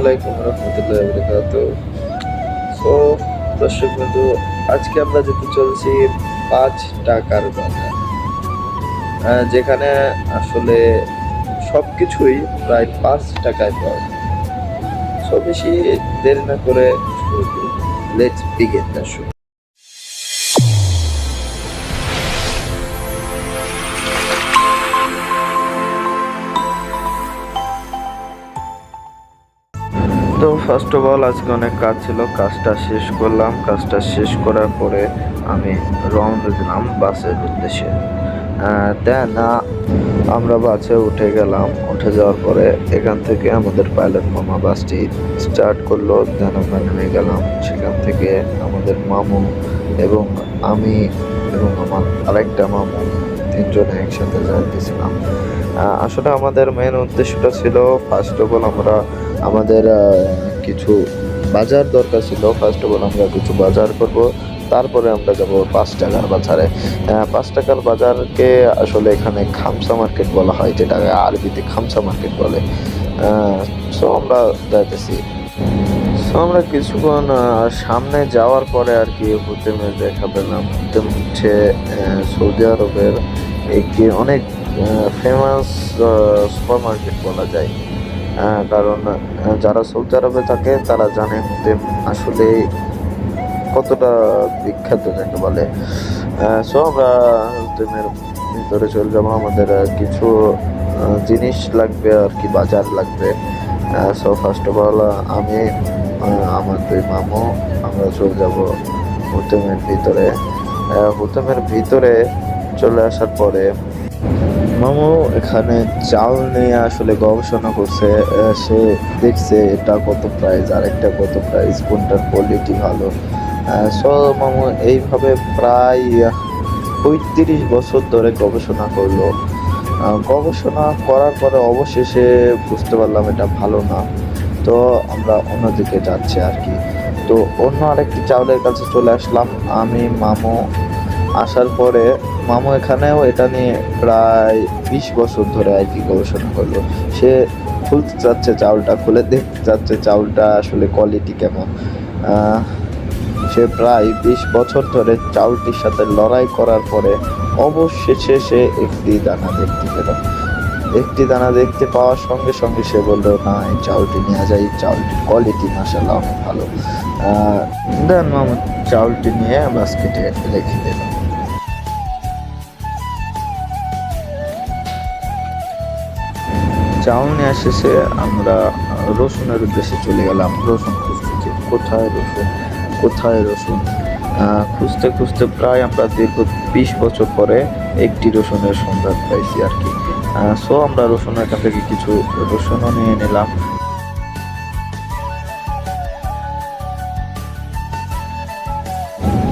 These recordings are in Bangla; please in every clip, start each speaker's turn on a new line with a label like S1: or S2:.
S1: আলাইকুম রহমতুল্লাহ বরকাত সো দর্শক বন্ধু, আজকে আমরা যেতে চলছি পাঁচ টাকার বাজার যেখানে আসলে সব কিছুই প্রায় পাঁচ টাকায় পাওয়া যায়। সো বেশি দেরি না করে লেটস বিগেন দর্শক। ফার্স্ট অফ অল আজকে অনেক কাজ ছিল। কাজটা শেষ করলাম। কাজটা শেষ করার পরে আমি রওনা দিলাম বাসের উদ্দেশ্যে। দেন আমরা বাসে উঠে গেলাম। উঠে যাওয়ার পরে এখান থেকে আমাদের পাইলট মামা বাসটি স্টার্ট করল। দেন আমরা নেমে গেলাম। সেখান থেকে আমাদের মামু এবং আমি এবং আমার আরেকটা মামু তিনজনে একসাথে যাইতেছিলাম। আসলে আমাদের মেন উদ্দেশ্যটা ছিল ফার্স্ট অফ অল আমরা আমাদের কিছু বাজার দরকার ছিল। ফার্স্ট অফ অল আমরা কিছু বাজার করব, তারপরে আমরা যাব পাঁচ টাকার বাজারে। পাঁচ টাকার বাজারকে আসলে এখানে খামসা মার্কেট বলা হয় যেটা আরবিতে খামসা মার্কেট বলে। সো আমরা যাইতেছি। সো আমরা কিছুক্ষণ সামনে যাওয়ার পরে আর কি হুতেমে দেখা পেলাম। হুতেম হচ্ছে সৌদি আরবের একটি অনেক ফেমাস সুপার মার্কেট বলা যায়। কারণ যারা সৌদি আরবে থাকে, তারা জানে হুতেম আসলে কতটা বিখ্যাত যাকে বলে। সো আমরা হুতেমের ভিতরে চলে যাব। আমাদের কিছু জিনিস লাগবে আর কি, বাজার লাগবে। সো ফার্স্ট অফ অল আমি আমার দুই মামু, আমরা চলে যাব হুতেমের ভিতরে। হুতেমের ভিতরে চলে আসার পরে মামু এখানে চাল নিয়ে আসলে গবেষণা করছে সে দেখছে এটা কত প্রাইস আর একটা কত প্রাইস কোনটার কোয়ালিটি ভালো। সো মামু এইভাবে প্রায় পঁয়ত্রিশ বছর ধরে গবেষণা করল। গবেষণা করার পরে অবশেষে বুঝতে পারলাম এটা ভালো না। তো আমরা অন্যদিকে যাচ্ছি আর কি। তো অন্য আরেকটি চাউলের কাছে চলে আসলাম। আমি, মামু আসার পরে মামু এখানেও এটা নিয়ে প্রায় বিশ বছর ধরে আর কি গবেষণা করল। সে খুলতে চাচ্ছে চাউলটা, খুলে দেখতে চাচ্ছে চাউলটা আসলে কোয়ালিটি কেমন। সে প্রায় বিশ বছর ধরে চাউলটির সাথে লড়াই করার পরে অবশেষে সে একটি দানা দেখতে পেল। একটি দানা দেখতে পাওয়ার সঙ্গে সঙ্গে সে বলল, না, এই চাউলটি নিয়ে যাই চাউলটির কোয়ালিটি মাসাল্লাহ অনেক ভালো। দেন মামু, চাউলটি নিয়ে বাস্কেটে রেখে দিল নিয়ে এসেছে আমরা রসুনের উদ্দেশ্যে চলে গেলাম। রসুন খুঁজতেছি। কোথায় রসুন? কোথায় রসুন? খুঁজতে খুঁজতে প্রায় আমরা দীর্ঘ বিশ বছর পরে একটি রসুনের সন্ধান পাইছি আর কি। সো আমরা রসুনের এখান থেকে কিছু রসুনও নিয়ে নিলাম।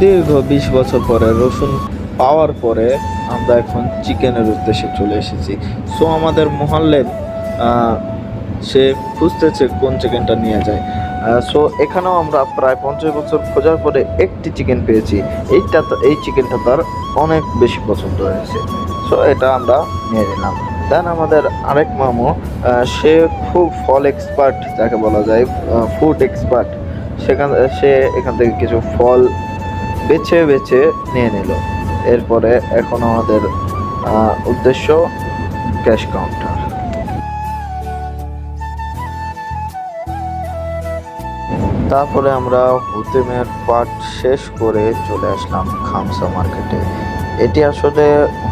S1: দীর্ঘ বিশ বছর পরে রসুন পাওয়ার পরে আমরা এখন চিকেনের উদ্দেশ্যে চলে এসেছি। সো আমাদের মহল্লের সে খুঁজতেছে কোন চিকেনটা নিয়ে যায়। সো এখানেও আমরা প্রায় পঞ্চাশ বছর খোঁজার পরে একটি চিকেন পেয়েছি। এইটা এই চিকেনটা তার অনেক বেশি পছন্দ হয়েছে। সো এটা আমরা নিয়ে নিলাম। দেন আমাদের আরেক মামু সে খুব ফল এক্সপার্ট যাকে বলা যায় ফুড এক্সপার্ট সেখান সে এখান থেকে কিছু ফল বেছে বেছে নিয়ে নিল। এরপরে এখন আমাদের উদ্দেশ্য ক্যাশ কাউন্টার তারপরে আমরা হুতেমের পার্ট শেষ করে চলে আসলাম খামসা মার্কেটে এটি আসলে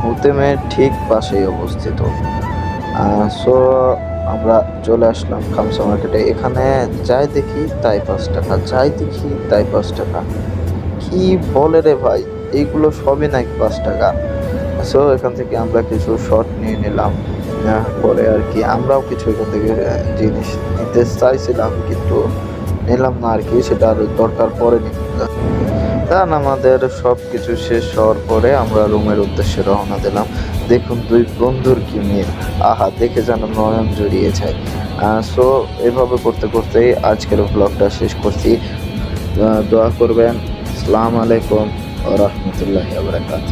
S1: হুতেমের ঠিক পাশেই অবস্থিত। সো আমরা চলে আসলাম খামসা মার্কেটে এখানে যাই দেখি তাই পাঁচ টাকা, যাই দেখি তাই পাঁচ টাকা। কি বলে রে ভাই? এইগুলো সবই নাকি পাঁচ টাকা? সো এখান থেকে আমরা কিছু শর্ট নিয়ে নিলাম। পরে আর কি। আমরাও কিছু এখান থেকে জিনিস নিতে চাইছিলাম, কিন্তু নিলাম না আর কি, সেটা আর দরকার পড়েনি। কারণ আমাদের সব কিছু শেষ হওয়ার পরে আমরা রুমের উদ্দেশ্যে রওনা দিলাম। দেখুন দুই বন্ধুর কি মিল। আহা, দেখে যেন নয়ন জড়িয়ে যায়। সো এভাবে করতে করতেই আজকের ব্লগটা শেষ করছি। দোয়া করবেন। সালাম আলাইকুম রহমতুল্লাহ আবরাকাত